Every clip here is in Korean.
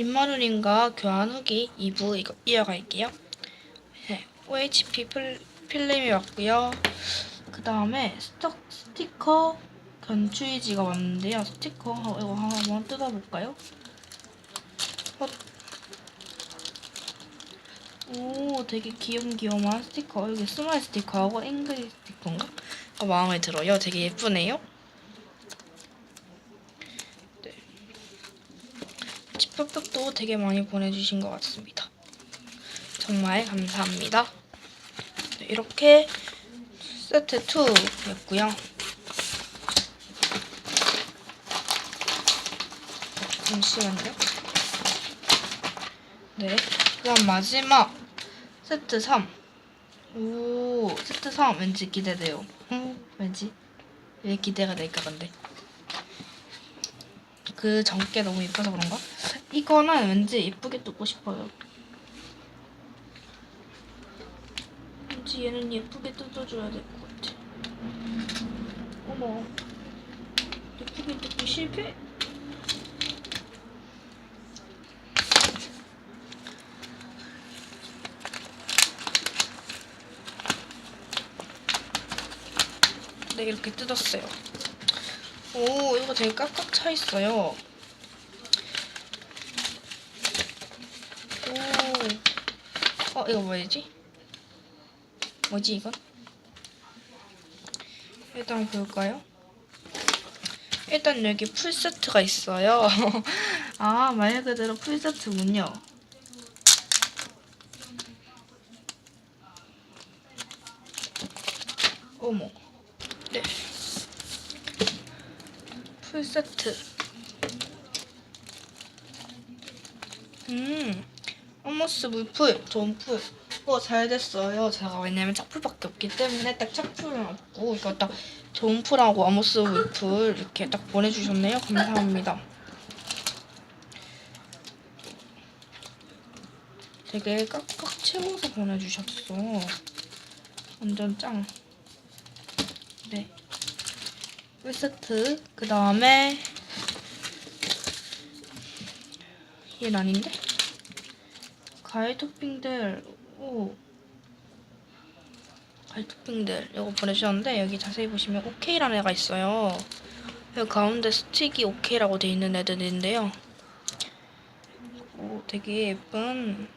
민마루님과 교환 후기 2부 이거 이어갈게요. 네, OHP 필, 필름이 왔고요. 그 다음에 스톡 스티커 견추이지가 왔는데요. 스티커 어, 이거 한번 뜯어볼까요? 어. 오, 되게 귀염귀염한 스티커. 여기 스마일 스티커하고 앵글 스티커인가? 아, 마음에 들어요. 되게 예쁘네요. 네. 지표백도 되게 많이 보내주신 것 같습니다. 정말 감사합니다. 네, 이렇게 세트 2였고요. 잠시만요. 네. 그럼 마지막 세트 3. 오, 세트 3 왠지 기대돼요. 음, 왠지. 왜 기대가 될까 근데. 그 전게 너무 예뻐서 그런가? 이거는 왠지 예쁘게 뜯고 싶어요. 왠지 얘는 예쁘게 뜯어줘야 될 것 같아. 어머. 예쁘게 뜯기 실패? 네, 이렇게 뜯었어요. 오, 이거 되게 깍깍 차 있어요. 오. 어, 이거 뭐지? 뭐지, 이건? 일단 볼까요? 일단 여기 풀세트가 있어요. 아, 말 그대로 풀세트군요. 어머. 네. 풀세트. 음, 어머스 물풀, 돈풀. 어, 잘 됐어요. 제가 왜냐면 짝풀밖에 없기 때문에 딱 짝풀은 없고, 이거 딱 돈풀하고 어머스 물풀 이렇게 딱 보내주셨네요. 감사합니다. 되게 깍깍 채워서 보내주셨어. 완전 짱. 네. 1세트. 그 다음에 얘는 아닌데? 과일 토핑들 오 과일 토핑들 이거 보내주셨는데 여기 자세히 보시면 오케이라는 애가 있어요. 여기 가운데 스틱이 오케이라고 돼 있는 애들인데요. 오 되게 예쁜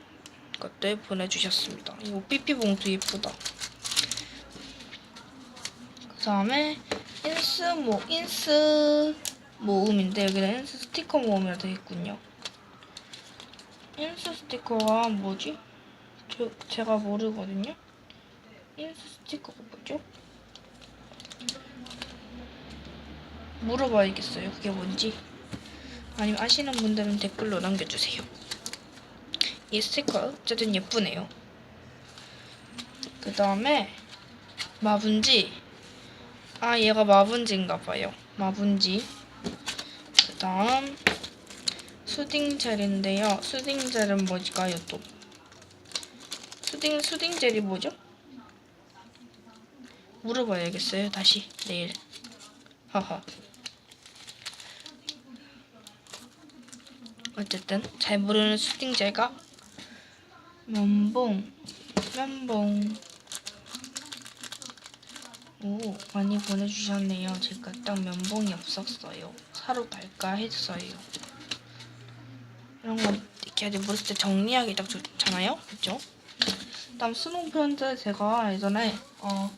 것들 보내주셨습니다. 이거 삐삐 봉투 예쁘다. 그 다음에 인스 모 인스 모음인데 여기는 인스 스티커 모음이라 되어 있군요. 인스 스티커가 뭐지? 저, 제가 모르거든요. 인스 스티커가 뭐죠? 물어봐야겠어요. 그게 뭔지. 아니면 아시는 분들은 댓글로 남겨주세요. 이 스티커 어쨌든 예쁘네요. 그 다음에 마분지 아 얘가 마분지인가 봐요. 마분지. 그 다음 수딩 젤인데요. 수딩 젤은 뭘까요 또? 수딩 수딩 젤이 뭐죠? 물어봐야겠어요. 다시 내일. 하하. 어쨌든 잘 모르는 수딩 젤과 면봉 면봉 오, 많이 보내주셨네요. 제가 딱 면봉이 없었어요. 사러 갈까 했어요. 이런 건 이렇게 물었을 때 정리하기 딱 좋잖아요. 그죠? 다음 수능 편지 제가 예전에 어,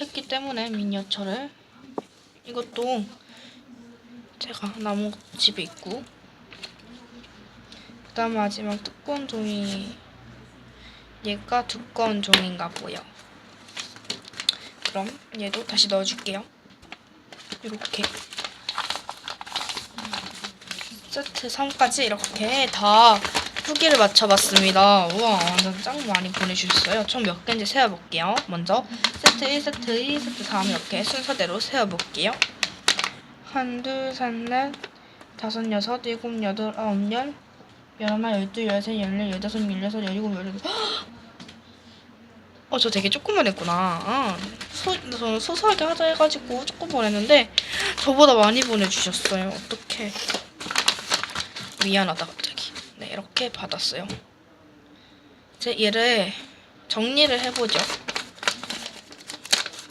했기 때문에 미니어처를 이것도 제가 나무 집에 있고 그 다음 마지막 두꺼운 종이 얘가 두꺼운 종인가 보여. 그럼 얘도 다시 넣어줄게요. 이렇게 세트 3까지 이렇게 다 후기를 맞춰봤습니다. 우와 완전 짱 많이 보내주셨어요. 총 몇 개인지 세어볼게요. 먼저 세트 1, 세트 2, 세트 3 이렇게 순서대로 세어볼게요. 한, 둘, 셋, 넷, 다섯, 여섯, 일곱, 여덟, 아홉, 열, 열하나, 열둘, 열셋, 열넷, 열다섯, 열여섯, 열일곱, 열여덟 어, 저 되게 조금만 했구나. 아, 소, 저는 소소하게 하자 해가지고 조금 보냈는데 저보다 많이 보내주셨어요. 어떡해. 미안하다 갑자기. 네, 이렇게 받았어요. 이제 얘를 정리를 해보죠.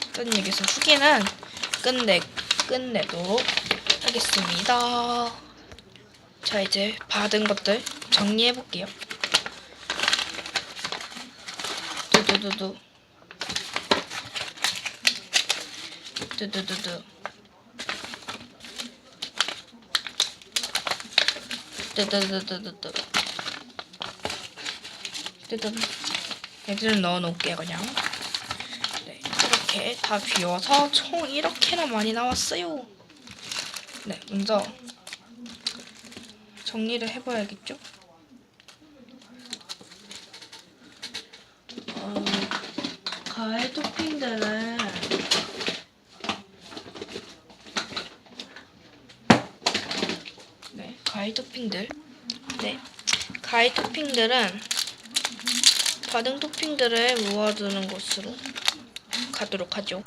일단 여기서 후기는 끝내, 끝내도록 하겠습니다. 자, 이제 받은 것들 정리해볼게요. 두두두 두. 두두두두. 뜨뜨뜨뜨뜨뜨. 뜨뜨. 얘들을 넣어놓을게요, 그냥. 네, 이렇게 다 비워서 총 이렇게나 많이 나왔어요. 네, 먼저 정리를 해봐야겠죠? 어, 과일 토핑들은 네, 과일 토핑들. 네, 과일 토핑들은 받은 토핑들을 모아두는 곳으로 가도록 하죠.